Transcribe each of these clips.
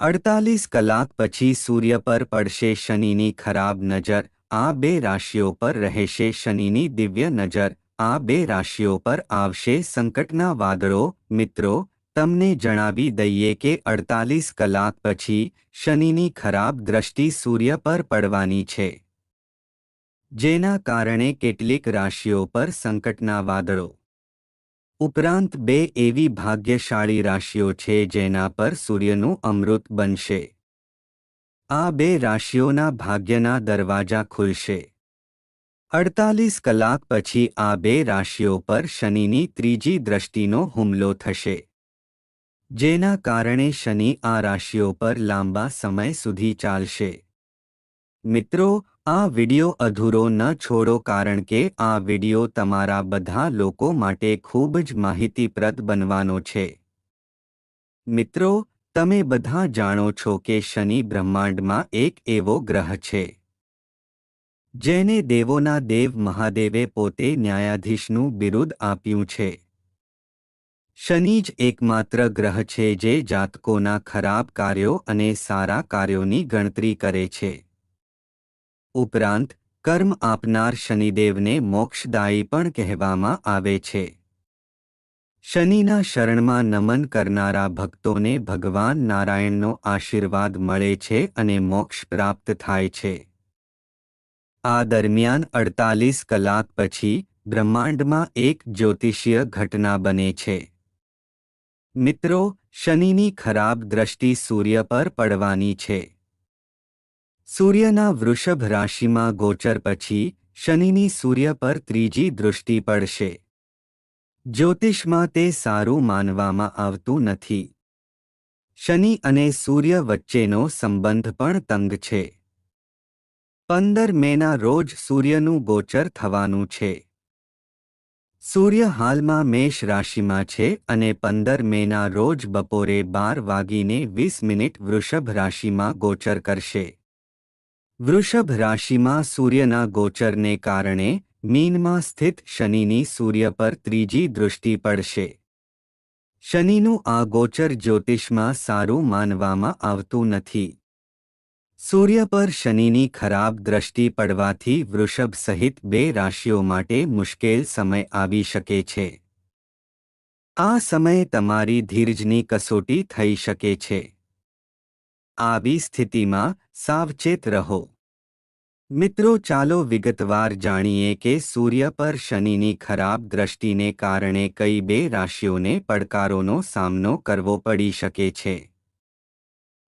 અડતાલીસ કલાક પછી સૂર્ય પર પડશે શનિની ખરાબ નજર, આ બે રાશિઓ પર રહેશે શનિની દિવ્ય નજર, આ બે રાશિઓ પર આવશે સંકટના વાદળો. મિત્રો, તમને જણાવી દઈએ કે અડતાલીસ કલાક પછી શનિની ખરાબ દ્રષ્ટિ સૂર્ય પર પડવાની છે. જેના કારણે કેટલીક રાશિઓ પર સંકટના વાદળો. ઉપરાંત બે એવી ભાગ્યશાળી રાશિઓ છે જેના પર સૂર્યનું અમૃત બનશે. આ બે રાશિઓના ભાગ્યના દરવાજા ખુલશે. અડતાલીસ કલાક પછી આ બે રાશિઓ પર શનિની ત્રીજી દ્રષ્ટિનો હુમલો થશે. જેના કારણે શનિ આ રાશિઓ પર લાંબા સમય સુધી ચાલશે. મિત્રો આ વિડિયો અધૂરો ન છોડો કારણ કે આ વિડિયો તમારા બધા લોકો માટે ખૂબ જ માહિતીપ્રદ બનવાનો છે. મિત્રો, તમે બધા જાણો છો કે શનિ બ્રહ્માંડમાં એક એવો ગ્રહ છે. જેને દેવોના દેવ મહાદેવે પોતે ન્યાયાધીશનું બિરુદ આપ્યું છે. શનિ જ એકમાત્ર ગ્રહ છે જે જાતકોના ખરાબ કાર્યો અને સારા કાર્યોની ગણતરી કરે છે. ઉપરાંત, કર્મ આપનાર શનિદેવને મોક્ષદાયી પણ કહેવામાં આવે છે. શનિના શરણમાં નમન કરનારા ભક્તોને ભગવાન નારાયણનો આશીર્વાદ મળે છે અને મોક્ષ પ્રાપ્ત થાય છે. આ દરમિયાન અડતાલીસ કલાક પછી બ્રહ્માંડમાં એક જ્યોતિષીય ઘટના બને છે. મિત્રો, શનિની ખરાબ દ્રષ્ટિ સૂર્ય પર પડવાની છે. સૂર્યના વૃષભ રાશિમાં ગોચર પછી શનિની સૂર્ય પર ત્રીજી દૃષ્ટિ પડશે. જ્યોતિષમાં તે સારું માનવામાં આવતું નથી. શનિ અને સૂર્ય વચ્ચેનો સંબંધ પણ તંગ છે. પંદર મેના રોજ સૂર્યનું ગોચર થવાનું છે. સૂર્ય હાલમાં મેષ રાશિમાં છે અને પંદર મેના રોજ બપોરે બાર વાગીને વીસ મિનિટ વૃષભ રાશિમાં ગોચર કરશે. વૃષભ રાશિમાં સૂર્યના ગોચરને કારણે મીનમાં સ્થિત શનિની સૂર્ય પર ત્રીજી દૃષ્ટિ પડશે. શનિનું આ ગોચર જ્યોતિષમાં સારું માનવામાં આવતું નથી. સૂર્ય પર શનિની ખરાબ દ્રષ્ટિ પડવાથી વૃષભ સહિત બે રાશિઓ માટે મુશ્કેલ સમય આવી શકે છે. આ સમયે તમારી ધીરજની કસોટી થઈ શકે છે. આવી સ્થિતિમાં સાવચેત રહો. મિત્રો, ચાલો વિગતવાર જાણીએ કે સૂર્ય પર શનિની ખરાબ દ્રષ્ટિને કારણે કઈ બે રાશિઓને પડકારોનો સામનો કરવો પડી શકે છે.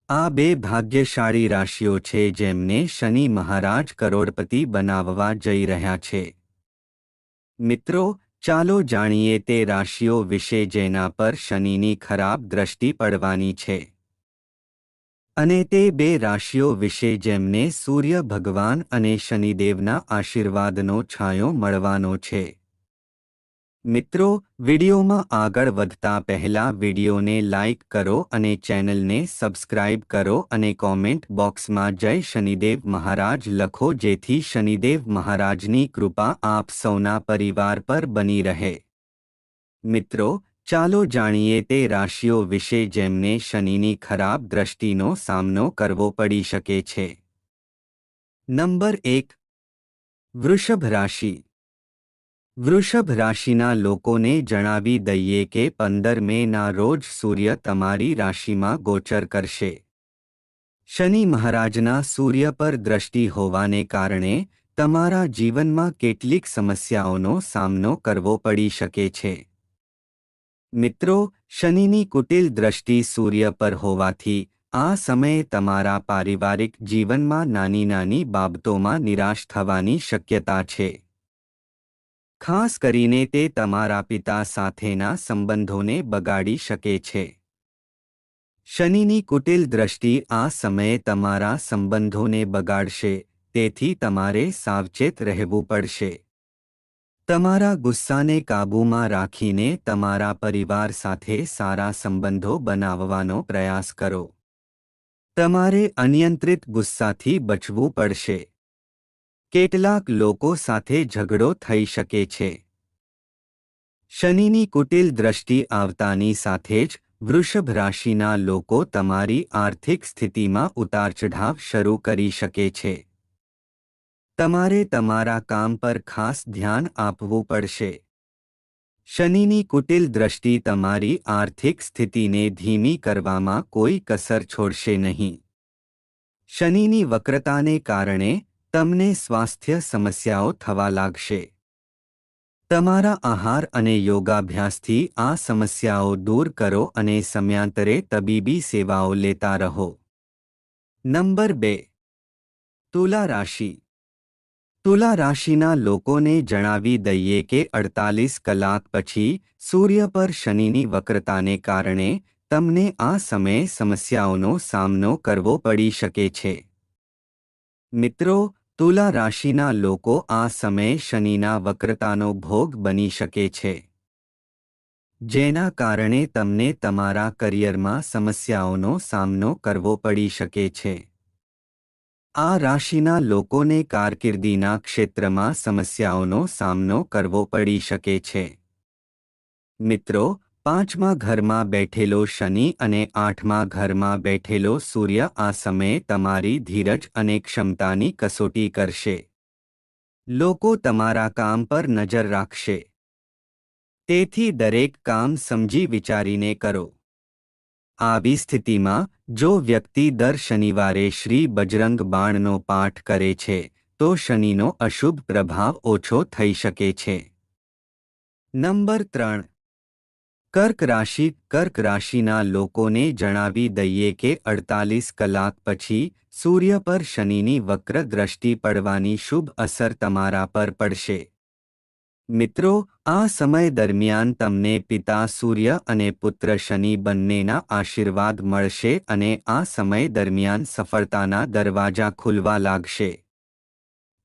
આ બે ભાગ્યશાળી રાશિઓ છે જેમને શનિ મહારાજ કરોડપતિ બનાવવા જઈ રહ્યા છે. મિત્રો, ચાલો જાણીએ તે રાશિઓ વિશે જેના પર શનિની ખરાબ દ્રષ્ટિ પડવાની છે. અને તે બે રાશિઓ વિશે જેમને સૂર્ય ભગવાન અને શનિદેવના આશીર્વાદનો છાંયો મળવાનો છે. મિત્રો, વિડીયોમાં આગળ વધતા પહેલા વિડીયોને લાઇક કરો અને ચેનલને સબસ્ક્રાઇબ કરો અને કોમેન્ટ બોક્સમાં જય શનિદેવ મહારાજ લખો જેથી શનિદેવ મહારાજની કૃપા આપ સૌના પરિવાર પર બની રહે. મિત્રો ચાલો જાણીએ તે રાશિઓ વિશે જેમને શનિની ખરાબ દ્રષ્ટિનો સામનો કરવો પડી શકે છે. નંબર એક. વૃષભ રાશિ. વૃષભ રાશિના લોકોને જણાવી દઈએ કે પંદર મેના રોજ સૂર્ય તમારી રાશિમાં ગોચર કરશે. શનિ મહારાજના સૂર્ય પર દ્રષ્ટિ હોવાને કારણે તમારા જીવનમાં કેટલીક સમસ્યાઓનો સામનો કરવો પડી શકે છે. મિત્રો, શનિની કુટિલ દ્રષ્ટિ સૂર્ય પર હોવાથી, આ સમયે તમારા પારિવારિક જીવનમાં નાની નાની બાબતોમાં નિરાશ થવાની શક્યતા છે. ખાસ કરીને તે તમારા પિતા સાથેના સંબંધોને બગાડી શકે છે. શનિની કુટિલ દ્રષ્ટિ આ સમયે તમારા સંબંધોને બગાડશે, તેથી તમારે સાવચેત રહેવું પડશે. તમારા ગુસ્સાને કાબૂમાં રાખીને તમારા પરિવાર સાથે સારા સંબંધો બનાવવાનો પ્રયાસ કરો. તમારે અનિયંત્રિત ગુસ્સાથી બચવું પડશે. કેટલાક લોકો સાથે ઝઘડો થઈ શકે છે. શનિની કુટિલ દ્રષ્ટિ આવતાની સાથે જ વૃષભ રાશિના લોકો તમારી આર્થિક સ્થિતિમાં ઉતારચઢાવ શરૂ કરી શકે છે. તમારે તમારા કામ પર ખાસ ધ્યાન આપવું પડશે. શનિની કુટિલ દ્રષ્ટિ તમારી આર્થિક સ્થિતિને ધીમી કરવામાં કોઈ કસર છોડશે નહીં. શનિની વક્રતાને કારણે તમને સ્વાસ્થ્ય સમસ્યાઓ થવા લાગશે. તમારા આહાર અને યોગાભ્યાસથી આ સમસ્યાઓ દૂર કરો અને સમયાંતરે તબીબી સેવાઓ લેતા રહો. નંબર બે. તુલા રાશિ. તુલા રાશિના લોકોને જણાવી દઈએ કે અડતાલીસ કલાક પછી સૂર્ય પર શનિની વક્રતાને કારણે તમને આ સમયે સમસ્યાઓનો સામનો કરવો પડી શકે છે. મિત્રો, તુલા રાશિના લોકો આ સમયે શનિના વક્રતાનો ભોગ બની શકે છે. જેના કારણે તમને તમારા કરિયરમાં સમસ્યાઓનો સામનો કરવો પડી શકે છે. આ રાશિના લોકોને કારકિર્દીના ક્ષેત્રમાં સમસ્યાઓનો સામનો કરવો પડી શકે છે. મિત્રો, પાંચમા ઘરમાં બેઠેલો શનિ અને આઠમા ઘરમાં બેઠેલો સૂર્ય આ સમયે તમારી ધીરજ અને ક્ષમતાની કસોટી કરશે. લોકો તમારા કામ પર નજર રાખશે. તેથી દરેક કામ સમજી વિચારીને કરો. આવી સ્થિતિમાં, જો વ્યક્તિ દર શનિવારે શ્રી બજરંગ બાણનો પાઠ કરે છે, તો શનિનો અશુભ પ્રભાવ ઓછો થઈ શકે છે. નંબર ત્રણ. કર્ક રાશિ, કર્ક રાશિના લોકોને જણાવી દઈએ કે અડતાલીસ કલાક પછી સૂર્ય પર શનિની વક્ર દ્રષ્ટિ પડવાની શુભ અસર તમારા પર પડશે. મિત્રો, આ સમય દરમિયાન તમને પિતા સૂર્ય અને પુત્ર શનિ બંનેના આશીર્વાદ મળશે અને આ સમય દરમિયાન સફળતાના દરવાજા ખુલવા લાગશે.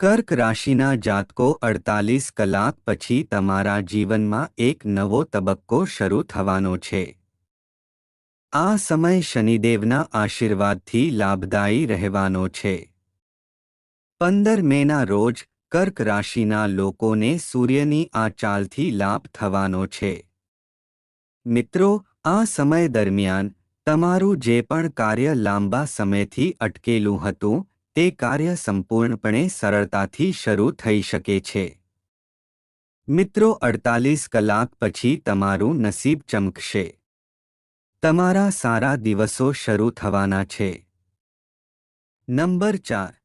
કર્ક રાશિના જાતકો અડતાલીસ કલાક પછી તમારા જીવનમાં એક નવો તબક્કો શરૂ થવાનો છે. આ સમય શનિદેવના આશીર્વાદથી લાભદાયી રહેવાનો છે. પંદર મેના રોજ કર્ક રાશિના લોકોને સૂર્યની આ ચાલથી લાભ થવાનો છે. મિત્રો, આ સમય દરમિયાન તમારું જે પણ કાર્ય લાંબા સમયથી અટકેલું હતું, તે કાર્ય સંપૂર્ણપણે સરળતાથી શરૂ થઈ શકે છે. મિત્રો, અડતાલીસ કલાક પછી તમારું નસીબ ચમકશે. તમારા સારા દિવસો શરૂ થવાના છે. નંબર ચાર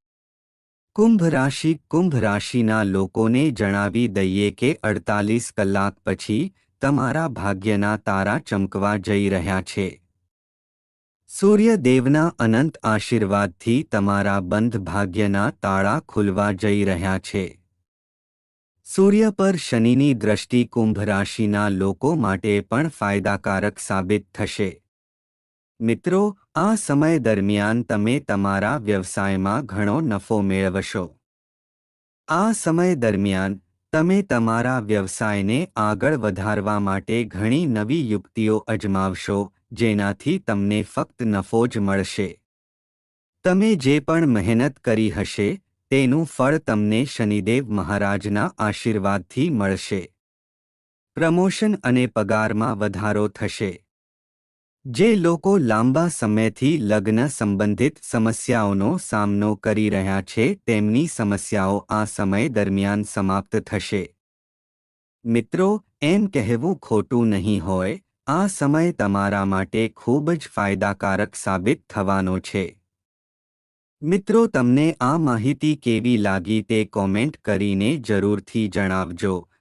કુંભ રાશિ કુંભ રાશિના લોકોને જણાવી દઈએ કે અડતાલીસ કલાક પછી તમારા ભાગ્યના તારા ચમકવા જઈ રહ્યા છે. સૂર્યદેવના અનંત આશીર્વાદથી તમારા બંધ ભાગ્યના તાળા ખુલવા જઈ રહ્યા છે. સૂર્ય પર શનિની દ્રષ્ટિ કુંભ રાશિના લોકો માટે પણ ફાયદાકારક સાબિત થશે. મિત્રો, આ સમય દરમિયાન તમે તમારા વ્યવસાયમાં ઘણો નફો મેળવશો. આ સમય દરમિયાન, તમે તમારા વ્યવસાયને આગળ વધારવા માટે ઘણી નવી યુક્તિઓ અજમાવશો, જેનાથી તમને ફક્ત નફો જ મળશે. તમે જે પણ મહેનત કરી હશે, તેનું ફળ તમને શનિદેવ મહારાજના આશીર્વાદથી મળશે. પ્રમોશન અને પગારમાં વધારો થશે. જે લોકો લાંબા સમયથી લગ્ન સંબંધિત સમસ્યાઓનો સામનો કરી રહ્યા છે, તેમની સમસ્યાઓ આ સમય દરમિયાન સમાપ્ત થશે. મિત્રો, એમ કહેવું ખોટું નહીં હોય, આ સમય તમારા માટે ખૂબ જ ફાયદાકારક સાબિત થવાનો છે. મિત્રો, તમને આ માહિતી કેવી લાગી તે કોમેન્ટ કરીને જરૂરથી જણાવજો.